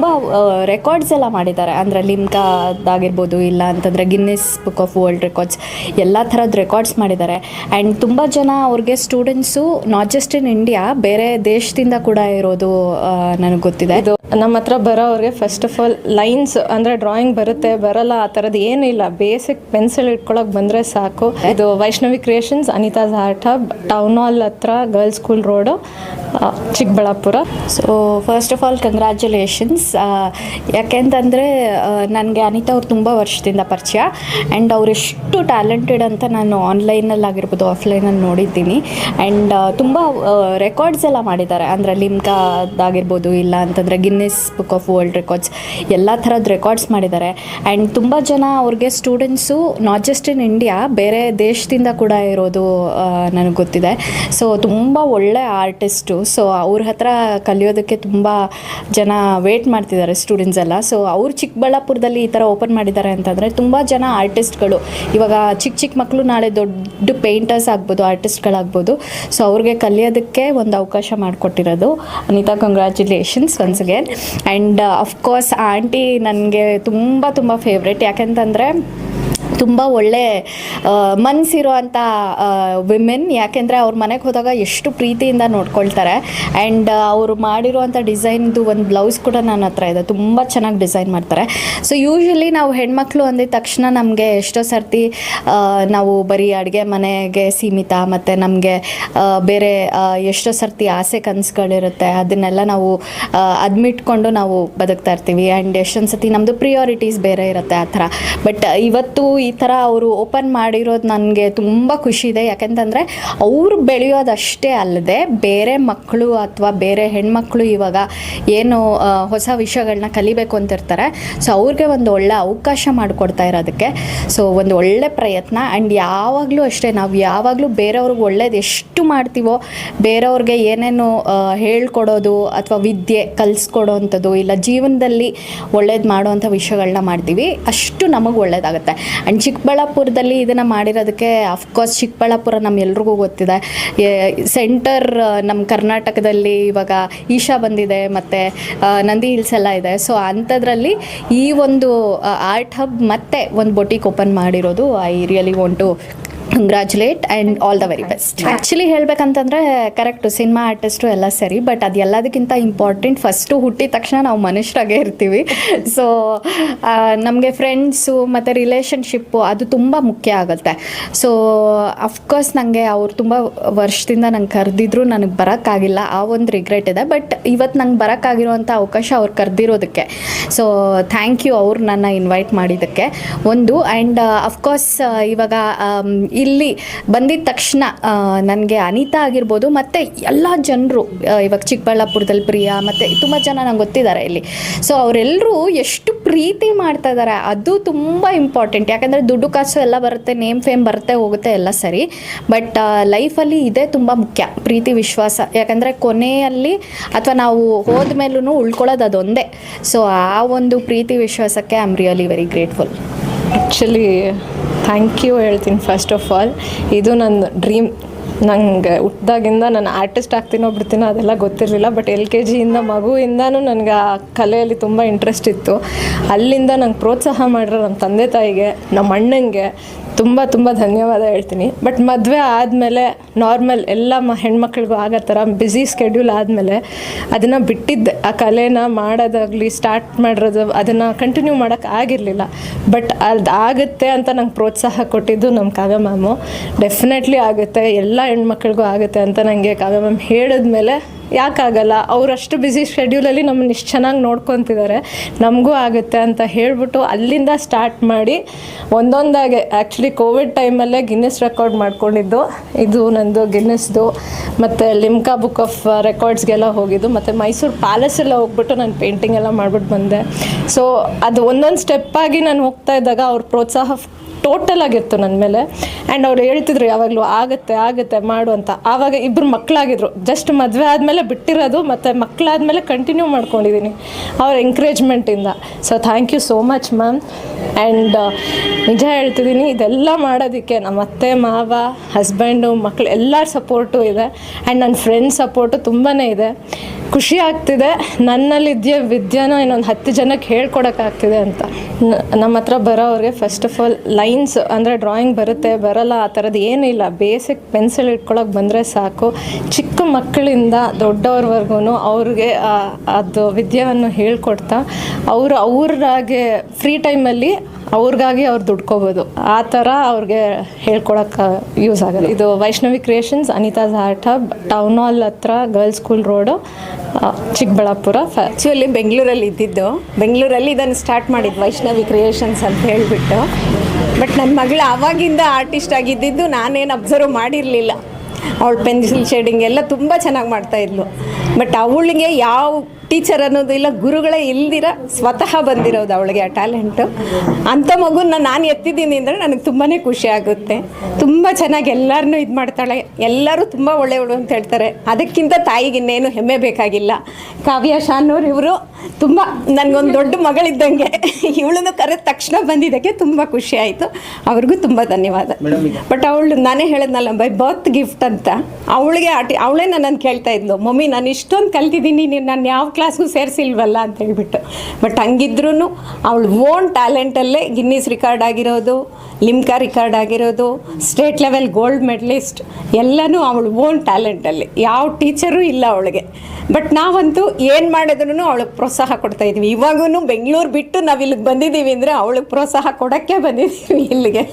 ತುಂಬ ರೆಕಾರ್ಡ್ಸ್ ಎಲ್ಲ ಮಾಡಿದ್ದಾರೆ. ಅಂದರೆ ಲಿಮ್ಕಾದಾಗಿರ್ಬೋದು, ಇಲ್ಲ ಅಂತಂದರೆ Guinness book of world records ಎಲ್ಲ ಥರದ ರೆಕಾರ್ಡ್ಸ್ ಮಾಡಿದ್ದಾರೆ. ಆ್ಯಂಡ್ ತುಂಬ ಜನ ಅವ್ರಿಗೆ students not just in India ಬೇರೆ ದೇಶದಿಂದ ಕೂಡ ಇರೋದು ನನಗೆ ಗೊತ್ತಿದೆ. ಇದು ನಮ್ಮ ಹತ್ರ ಬರೋವ್ರಿಗೆ ಫಸ್ಟ್ ಆಫ್ ಆಲ್ ಲೈನ್ಸ್ ಅಂದರೆ ಡ್ರಾಯಿಂಗ್ ಬರುತ್ತೆ, ಬರಲ್ಲ, ಆ ಥರದ್ದು ಏನಿಲ್ಲ ಬೇಸಿಕ್ ಪೆನ್ಸಿಲ್ ಇಟ್ಕೊಳ್ಳೋಕೆ ಬಂದರೆ ಸಾಕು. ಇದು Vaishnavi Creations Anita's art hub town hall ಹತ್ರ girls school road Chikkaballapur. So first of all congratulations ಯಾಕೆಂತಂದರೆ ನನಗೆ ಅನಿತಾ ಅವ್ರು ತುಂಬ ವರ್ಷದಿಂದ ಪರಿಚಯ. ಆ್ಯಂಡ್ ಎಷ್ಟು ಟ್ಯಾಲೆಂಟೆಡ್ ಅಂತ ನಾನು ಆನ್ಲೈನಲ್ಲಿ ಆಗಿರ್ಬೋದು ಆಫ್ಲೈನಲ್ಲಿ ನೋಡಿದ್ದೀನಿ. ಆ್ಯಂಡ್ ತುಂಬ ರೆಕಾರ್ಡ್ಸ್ ಎಲ್ಲ ಮಾಡಿದ್ದಾರೆ. ಅಂದರೆ ಲಿಮ್ಕಾದಾಗಿರ್ಬೋದು ಇಲ್ಲ ಅಂತಂದರೆ Guinness book of world records ಎಲ್ಲ ಥರದ ರೆಕಾರ್ಡ್ಸ್ ಮಾಡಿದ್ದಾರೆ. ಆ್ಯಂಡ್ ತುಂಬ ಜನ ಅವ್ರಿಗೆ students not just in India ಬೇರೆ ದೇಶದಿಂದ ಕೂಡ ಇರೋದು ನನಗೆ ಗೊತ್ತಿದೆ. ಸೊ ತುಂಬ ಒಳ್ಳೆ ಆರ್ಟಿಸ್ಟು ಸೊ ಅವ್ರ ಹತ್ರ ಕಲಿಯೋದಕ್ಕೆ ತುಂಬ ಜನ ವೇಟ್ ಮಾಡ್ತಿದ್ದಾರೆ ಸ್ಟೂಡೆಂಟ್ಸ್ ಎಲ್ಲ. ಸೊ ಅವ್ರು ಚಿಕ್ಕಬಳ್ಳಾಪುರದಲ್ಲಿ ಈ ಥರ ಓಪನ್ ಮಾಡಿದ್ದಾರೆ ಅಂತಂದರೆ ತುಂಬ ಜನ ಆರ್ಟಿಸ್ಟ್ಗಳು ಇವಾಗ ಚಿಕ್ಕ ಚಿಕ್ಕ ಮಕ್ಕಳು ನಾಳೆ ದೊಡ್ಡ ಪೇಂಟರ್ಸ್ ಆಗ್ಬೋದು ಆರ್ಟಿಸ್ಟ್ಗಳಾಗ್ಬೋದು ಸೊ ಅವ್ರಿಗೆ ಕಲಿಯೋದಕ್ಕೆ ಒಂದು ಅವಕಾಶ ಮಾಡಿಕೊಟ್ಟಿರೋದು. Anita congratulations once again and of course aunty ನನಗೆ ತುಂಬ ತುಂಬ ಫೇವ್ರೆಟ್ ಯಾಕೆಂತಂದರೆ ತುಂಬ ಒಳ್ಳೆ ಮನಸ್ಸಿರೋ ಅಂಥ ವಿಮೆನ್ ಯಾಕೆಂದರೆ ಅವ್ರ ಮನೆಗೆ ಹೋದಾಗ ಎಷ್ಟು ಪ್ರೀತಿಯಿಂದ ನೋಡ್ಕೊಳ್ತಾರೆ. ಆ್ಯಂಡ್ ಅವರು ಮಾಡಿರುವಂಥ ಡಿಸೈನ್ದು ಒಂದು ಬ್ಲೌಸ್ ಕೂಡ ನನ್ನ ಹತ್ರ ಇದೆ. ತುಂಬ ಚೆನ್ನಾಗಿ ಡಿಸೈನ್ ಮಾಡ್ತಾರೆ. ಸೊ ಯೂಶ್ವಲಿ ನಾವು ಹೆಣ್ಮಕ್ಳು ಅಂದಿದ ತಕ್ಷಣ ನಮಗೆ ಎಷ್ಟೋ ಸರ್ತಿ ನಾವು ಬರೀ ಅಡುಗೆ ಮನೆಗೆ ಸೀಮಿತ, ಮತ್ತು ನಮಗೆ ಬೇರೆ ಎಷ್ಟೋ ಸರ್ತಿ ಆಸೆ ಕನಸುಗಳಿರುತ್ತೆ. ಅದನ್ನೆಲ್ಲ ನಾವು ಅದ್ಮಿಟ್ಕೊಂಡು ನಾವು ಬದುಕ್ತಾ ಇರ್ತೀವಿ. ಆ್ಯಂಡ್ ಎಷ್ಟೊಂದು ಸರ್ತಿ ನಮ್ಮದು ಪ್ರಿಯಾರಿಟೀಸ್ ಬೇರೆ ಇರುತ್ತೆ ಆ ಥರ. ಬಟ್ ಇವತ್ತು ಥರ ಅವರು ಓಪನ್ ಮಾಡಿರೋದು ನನಗೆ ತುಂಬ ಖುಷಿ ಇದೆ. ಯಾಕೆಂತಂದರೆ ಅವರು ಬೆಳೆಯೋದಷ್ಟೇ ಅಲ್ಲದೆ ಬೇರೆ ಮಕ್ಕಳು ಅಥವಾ ಬೇರೆ ಹೆಣ್ಮಕ್ಳು ಇವಾಗ ಏನು ಹೊಸ ವಿಷಯಗಳನ್ನ ಕಲಿಬೇಕು ಅಂತಿರ್ತಾರೆ. ಸೊ ಅವ್ರಿಗೆ ಒಂದು ಒಳ್ಳೆ ಅವಕಾಶ ಮಾಡಿಕೊಡ್ತಾ ಇರೋದಕ್ಕೆ. ಸೊ ಒಂದು ಒಳ್ಳೆ ಪ್ರಯತ್ನ. ಆ್ಯಂಡ್ ಯಾವಾಗಲೂ ಅಷ್ಟೇ, ನಾವು ಯಾವಾಗಲೂ ಬೇರೆಯವ್ರಿಗೆ ಒಳ್ಳೇದು ಎಷ್ಟು ಮಾಡ್ತೀವೋ, ಬೇರೆಯವ್ರಿಗೆ ಏನೇನು ಹೇಳ್ಕೊಡೋದು ಅಥವಾ ವಿದ್ಯೆ ಕಲಿಸ್ಕೊಡೋ ಅಂಥದ್ದು ಇಲ್ಲ, ಜೀವನದಲ್ಲಿ ಒಳ್ಳೇದು ಮಾಡುವಂಥ ವಿಷಯಗಳನ್ನ ಮಾಡ್ತೀವಿ. ಅಷ್ಟು ನಮಗೆ ಒಳ್ಳೇದಾಗುತ್ತೆ. ಆ್ಯಂಡ್ ಚಿಕ್ಕಬಳ್ಳಾಪುರದಲ್ಲಿ ಇದನ್ನು ಮಾಡಿರೋದಕ್ಕೆ ಅಫ್ಕೋರ್ಸ್ ಚಿಕ್ಕಬಳ್ಳಾಪುರ ನಮ್ಮೆಲ್ರಿಗೂ ಗೊತ್ತಿದೆ. ಸೆಂಟರ್ ನಮ್ಮ ಕರ್ನಾಟಕದಲ್ಲಿ ಇವಾಗ ಈಶಾ ಬಂದಿದೆ, ಮತ್ತು ನಂದಿ ಹಿಲ್ಸ್ ಎಲ್ಲ ಇದೆ. ಸೊ ಅಂಥದ್ರಲ್ಲಿ ಈ ಒಂದು ಆರ್ಟ್ ಹಬ್ ಮತ್ತೆ ಒಂದು ಬೊಟಿಕ್ ಓಪನ್ ಮಾಡಿರೋದು I really want to congratulate and all the very best actually ಹೇಳ್ಬೇಕಂತಂದರೆ correct cinema artist ಎಲ್ಲ ಸರಿ ಬಟ್ ಅದು ಎಲ್ಲದಕ್ಕಿಂತ ಇಂಪಾರ್ಟೆಂಟ್ ಫಸ್ಟು ಹುಟ್ಟಿದ ತಕ್ಷಣ ನಾವು ಮನುಷ್ಯರಾಗೇ ಇರ್ತೀವಿ. ಸೊ ನಮಗೆ ಫ್ರೆಂಡ್ಸು ಮತ್ತು ರಿಲೇಷನ್ಶಿಪ್ಪು ಅದು ತುಂಬ ಮುಖ್ಯ ಆಗುತ್ತೆ. ಸೊ ಅಫ್ಕೋರ್ಸ್ ನನಗೆ ಅವ್ರು ತುಂಬ ವರ್ಷದಿಂದ ನಂಗೆ ಕರೆದಿದ್ರು ನನಗೆ ಬರೋಕ್ಕಾಗಿಲ್ಲ. ಆ ಒಂದು ರಿಗ್ರೆಟ್ ಇದೆ ಬಟ್ ಇವತ್ತು ನಂಗೆ ಬರೋಕ್ಕಾಗಿರೋವಂಥ ಅವಕಾಶ ಅವ್ರು ಕರೆದಿರೋದಕ್ಕೆ. ಸೊ ಥ್ಯಾಂಕ್ ಯು ಅವ್ರು ನನ್ನ ಇನ್ವೈಟ್ ಮಾಡಿದ್ದಕ್ಕೆ. ಒಂದು ಆ್ಯಂಡ್ ಅಫ್ಕೋರ್ಸ್ ಇವಾಗ ಇಲ್ಲಿ ಬಂದಿದ್ದ ತಕ್ಷಣ ನನಗೆ ಅನಿತಾ ಆಗಿರ್ಬೋದು, ಮತ್ತು ಎಲ್ಲ ಜನರು ಇವಾಗ ಚಿಕ್ಕಬಳ್ಳಾಪುರದಲ್ಲಿ ಪ್ರಿಯಾ, ಮತ್ತು ತುಂಬ ಜನ ನಂಗೆ ಗೊತ್ತಿದ್ದಾರೆ ಇಲ್ಲಿ. ಸೊ ಅವರೆಲ್ಲರೂ ಎಷ್ಟು ಪ್ರೀತಿ ಮಾಡ್ತಾ ಇದ್ದಾರೆ ಅದು ತುಂಬ ಇಂಪಾರ್ಟೆಂಟ್ ಯಾಕಂದರೆ ದುಡ್ಡು ಕಾಸು ಎಲ್ಲ ಬರುತ್ತೆ ನೇಮ್ ಫೇಮ್ ಬರುತ್ತೆ, ಹೋಗುತ್ತೆ, ಎಲ್ಲ ಸರಿ. ಬಟ್ ಲೈಫಲ್ಲಿ ಇದೇ ತುಂಬ ಮುಖ್ಯ, ಪ್ರೀತಿ, ವಿಶ್ವಾಸ. ಯಾಕಂದರೆ ಕೊನೆಯಲ್ಲಿ ಅಥವಾ ನಾವು ಹೋದ ಮೇಲೂ ಉಳ್ಕೊಳ್ಳೋದು ಅದೊಂದೇ. ಸೊ ಆ ಒಂದು ಪ್ರೀತಿ, ವಿಶ್ವಾಸಕ್ಕೆ I am really very grateful actually thank you ಹೇಳ್ತೀನಿ ಫಸ್ಟ್ ಆಫ್ ಆಲ್ ಇದು ನನ್ನ ಡ್ರೀಮ್ ನಂಗೆ ಹುಟ್ಟಿದಾಗಿಂದ ನಾನು ಆರ್ಟಿಸ್ಟ್ ಆಗ್ತೀನೋ ಬಿಡ್ತೀನೋ ಅದೆಲ್ಲ ಗೊತ್ತಿರಲಿಲ್ಲ ಬಟ್ ಎಲ್ ಕೆ ಜಿಯಿಂದ ಮಗುವಿಂದನೂ ನನಗೆ ಆ ಕಲೆಯಲ್ಲಿ ತುಂಬ ಇಂಟ್ರೆಸ್ಟ್ ಇತ್ತು. ಅಲ್ಲಿಂದ ನಂಗೆ ಪ್ರೋತ್ಸಾಹ ಮಾಡಿರೋ ನಮ್ಮ ತಂದೆ ತಾಯಿಗೆ, ನಮ್ಮ ಅಣ್ಣಂಗೆ ತುಂಬ ತುಂಬ ಧನ್ಯವಾದ ಹೇಳ್ತೀನಿ. ಬಟ್ ಮದುವೆ ಆದಮೇಲೆ ನಾರ್ಮಲ್ ಎಲ್ಲ ಮ ಹೆಣ್ಮಕ್ಳಿಗೂ ಆಗೋ ಥರ ಬ್ಯುಸಿ ಸ್ಕೆಡ್ಯೂಲ್ ಆದಮೇಲೆ ಅದನ್ನು ಬಿಟ್ಟಿದ್ದೆ. ಆ ಕಲೆನ ಮಾಡೋದಾಗಲಿ ಸ್ಟಾರ್ಟ್ ಮಾಡಿರೋದು ಅದನ್ನು ಕಂಟಿನ್ಯೂ ಮಾಡೋಕ್ಕೆ ಆಗಿರಲಿಲ್ಲ. ಬಟ್ ಅದು ಆಗುತ್ತೆ ಅಂತ ನಂಗೆ ಪ್ರೋತ್ಸಾಹ ಕೊಟ್ಟಿದ್ದು ನಮ್ಮ ಕಾವ್ಯ ಮ್ಯಾಮು ಡೆಫಿನೆಟ್ಲಿ ಆಗುತ್ತೆ. ಎಲ್ಲ ಹೆಣ್ಮಕ್ಳಿಗೂ ಆಗುತ್ತೆ ಅಂತ ನನಗೆ ಕಾವ್ಯ ಮ್ಯಾಮ್ ಹೇಳಿದ್ಮೇಲೆ ಯಾಕಾಗಲ್ಲ, ಅವರಷ್ಟು ಬ್ಯುಸಿ ಶೆಡ್ಯೂಲಲ್ಲಿ ನಮ್ಮನ್ನು ಇಷ್ಟು ಚೆನ್ನಾಗಿ ನೋಡ್ಕೊತಿದ್ದಾರೆ ನಮಗೂ ಆಗುತ್ತೆ ಅಂತ ಹೇಳಿಬಿಟ್ಟು ಅಲ್ಲಿಂದ ಸ್ಟಾರ್ಟ್ ಮಾಡಿ ಒಂದೊಂದಾಗೆ ಆ್ಯಕ್ಚುಲಿ ಕೋವಿಡ್ ಟೈಮಲ್ಲೇ ಗಿನ್ನೆಸ್ ರೆಕಾರ್ಡ್ ಮಾಡ್ಕೊಂಡಿದ್ದು. ಇದು ನಂದು ಗಿನ್ನೆಸ್ದು ಮತ್ತು ಲಿಮ್ಕಾ ಬುಕ್ ಆಫ್ ರೆಕಾರ್ಡ್ಸ್ಗೆಲ್ಲ ಹೋಗಿದ್ದು, ಮತ್ತು ಮೈಸೂರು ಪ್ಯಾಲೇಸೆಲ್ಲ ಹೋಗ್ಬಿಟ್ಟು ನಾನು ಪೇಂಟಿಂಗ್ ಎಲ್ಲ ಮಾಡಿಬಿಟ್ಟು ಬಂದೆ. ಸೊ ಅದು ಒಂದೊಂದು ಸ್ಟೆಪ್ಪಾಗಿ ನಾನು ಹೋಗ್ತಾ ಇದ್ದಾಗ ಅವ್ರ ಪ್ರೋತ್ಸಾಹ ಟೋಟಲ್ ಆಗಿತ್ತು ನನ್ನ ಮೇಲೆ. ಆ್ಯಂಡ್ ಅವ್ರು ಹೇಳ್ತಿದ್ರು, ಯಾವಾಗಲೂ ಆಗುತ್ತೆ ಆಗುತ್ತೆ, ಮಾಡು ಅಂತ. ಆವಾಗ ಇಬ್ಬರು ಮಕ್ಕಳಾಗಿದ್ರು ಜಸ್ಟ್ ಮದುವೆ ಆದಮೇಲೆ ಬಿಟ್ಟಿರೋದು, ಮತ್ತು ಮಕ್ಕಳಾದಮೇಲೆ ಕಂಟಿನ್ಯೂ ಮಾಡ್ಕೊಂಡಿದ್ದೀನಿ ಅವ್ರ ಎಂಕರೇಜ್ಮೆಂಟಿಂದ so thank you so much ma'am and ನಿಜ ಹೇಳ್ತಿದ್ದೀನಿ ಇದೆಲ್ಲ ಮಾಡೋದಕ್ಕೆ ನಮ್ಮ ಅತ್ತೆ, ಮಾವ ಹಸ್ಬೆಂಡು ಮಕ್ಕಳು ಎಲ್ಲರ ಸಪೋರ್ಟು ಇದೆ. ಆ್ಯಂಡ್ ನನ್ನ ಫ್ರೆಂಡ್ ಸಪೋರ್ಟು ತುಂಬಾ ಇದೆ. ಖುಷಿ ಆಗ್ತಿದೆ. ನನ್ನಲ್ಲಿದ್ಯ ವಿದ್ಯಾನ ಇನ್ನೊಂದು ಹತ್ತು ಜನಕ್ಕೆ ಹೇಳ್ಕೊಡೋಕ್ಕಾಗ್ತಿದೆ ಅಂತ. ನಮ್ಮ ಹತ್ರ ಬರೋವ್ರಿಗೆ ಫಸ್ಟ್ ಆಫ್ ಆಲ್ ಲೈನ್ಸ್ ಅಂದರೆ ಡ್ರಾಯಿಂಗ್ ಬರುತ್ತೆ, ಬರಲ್ಲ, ಆ ಥರದ್ದು ಏನಿಲ್ಲ ಬೇಸಿಕ್ ಪೆನ್ಸಿಲ್ ಇಟ್ಕೊಳಕ್ಕೆ ಬಂದರೆ ಸಾಕು. ಚಿಕ್ಕ ಮಕ್ಕಳಿಂದ ದೊಡ್ಡವ್ರವರೆಗೂ ಅವ್ರಿಗೆ ಅದು ವಿದ್ಯೆಯನ್ನು ಹೇಳ್ಕೊಡ್ತಾ, ಅವರು ಅವ್ರಾಗೆ ಫ್ರೀ ಟೈಮಲ್ಲಿ ಅವ್ರಿಗಾಗಿ ಅವ್ರು ದುಡ್ಕೋಬೋದು. ಆ ಥರ ಅವ್ರಿಗೆ ಹೇಳ್ಕೊಳಕ್ಕೆ ಯೂಸ್ ಆಗುತ್ತೆ ಇದು Vaishnavi creations Anita ಝಾಟ್ hub town hall ಹತ್ರ girls school road Chikkaballapur actually ಬೆಂಗಳೂರಲ್ಲಿ ಇದ್ದಿದ್ದು. ಬೆಂಗಳೂರಲ್ಲಿ ಇದನ್ನು ಸ್ಟಾರ್ಟ್ ಮಾಡಿದ್ದು ವೈಷ್ಣವಿ ಕ್ರಿಯೇಷನ್ಸ್ ಅಂತ ಹೇಳಿಬಿಟ್ಟು. ಬಟ್ ನನ್ನ ಮಗಳು ಆವಾಗಿಂದ ಆರ್ಟಿಸ್ಟ್ ಆಗಿದ್ದಿದ್ದು ನಾನೇನು ಅಬ್ಸರ್ವ್ ಮಾಡಿರಲಿಲ್ಲ. ಅವಳು ಪೆನ್ಸಿಲ್ ಶೇಡಿಂಗ್ ಎಲ್ಲ ತುಂಬ ಚೆನ್ನಾಗಿ ಮಾಡ್ತಾಯಿದ್ಲು ಬಟ್ ಅವಳಿಗೆ ಯಾವ ಟೀಚರ್ ಅನ್ನೋದು ಇಲ್ಲ ಗುರುಗಳೇ ಇಲ್ದಿರ ಸ್ವತಃ ಬಂದಿರೋದು ಅವಳಿಗೆ ಆ ಟ್ಯಾಲೆಂಟು ಅಂಥ ಮಗುನ ನಾನು ಎತ್ತಿದ್ದೀನಿ ಅಂದರೆ ನನಗೆ ತುಂಬಾ ಖುಷಿ ಆಗುತ್ತೆ. ತುಂಬ ಚೆನ್ನಾಗಿ ಎಲ್ಲರನ್ನೂ ಇದು ಮಾಡ್ತಾಳೆ. ಎಲ್ಲರೂ ತುಂಬ ಒಳ್ಳೆಯವಳು ಅಂತ ಹೇಳ್ತಾರೆ. ಅದಕ್ಕಿಂತ ತಾಯಿಗೆ ಇನ್ನೇನು ಹೆಮ್ಮೆ ಬೇಕಾಗಿಲ್ಲ. ಕಾವ್ಯ ಶಾನೂರ್ ಇವರು ತುಂಬ ನನಗೊಂದು ದೊಡ್ಡ ಮಗಳಿದ್ದಂಗೆ ಇವಳನ್ನು ಕರೆದ ತಕ್ಷಣ ಬಂದಿದ್ದಕ್ಕೆ ತುಂಬ ಖುಷಿ ಆಯಿತು. ಅವ್ರಿಗೂ ತುಂಬ ಧನ್ಯವಾದ. ಬಟ್ ಅವಳು ನಾನೇ ಹೇಳಿದ್ನಲ್ಲ ಬೈ ಬರ್ತ್ ಗಿಫ್ಟ್ ಅಂತ ಅವಳಿಗೆ ಆಟಿ ಅವಳೇ ನನ್ನನ್ನು ಕೇಳ್ತಾ ಇದ್ಲು, ಮಮ್ಮಿ, ನಾನು ಇಷ್ಟೊಂದು ಕಲ್ತಿದ್ದೀನಿ, ನೀನು ನಾನು ಯಾವ ಕ್ಲಾಸ್ಗೂ ಸೇರಿಸಿಲ್ವಲ್ಲ? ಅಂತ ಹೇಳ್ಬಿಟ್ಟು. ಬಟ್ ಹಂಗಿದ್ರೂ ಅವಳ ಓನ್ ಟ್ಯಾಲೆಂಟಲ್ಲೇ ಗಿನ್ನಿಸ್ ರಿಕಾರ್ಡ್ ಆಗಿರೋದು, ಲಿಮ್ಕಾ ರಿಕಾರ್ಡ್ ಆಗಿರೋದು, ಸ್ಟೇಟ್ ಲೆವೆಲ್ ಗೋಲ್ಡ್ ಮೆಡಲಿಸ್ಟ್, ಎಲ್ಲನೂ ಅವಳ ಓನ್ ಟ್ಯಾಲೆಂಟಲ್ಲಿ. ಯಾವ ಟೀಚರೂ ಇಲ್ಲ ಅವಳಿಗೆ. ಬಟ್ ನಾವಂತೂ ಏನು ಮಾಡಿದ್ರು ಅವಳಿಗೆ ಪ್ರೋತ್ಸಾಹ ಕೊಡ್ತಾ ಇದ್ವಿ. ಇವಾಗೂ ಬೆಂಗಳೂರು ಬಿಟ್ಟು ನಾವು ಇಲ್ಲಿಗೆ ಬಂದಿದ್ದೀವಿ ಅಂದರೆ ಅವಳಿಗೆ ಪ್ರೋತ್ಸಾಹ ಕೊಡೋಕ್ಕೆ ಬಂದಿದ್ದೀವಿ ಇಲ್ಲಿಗೆ.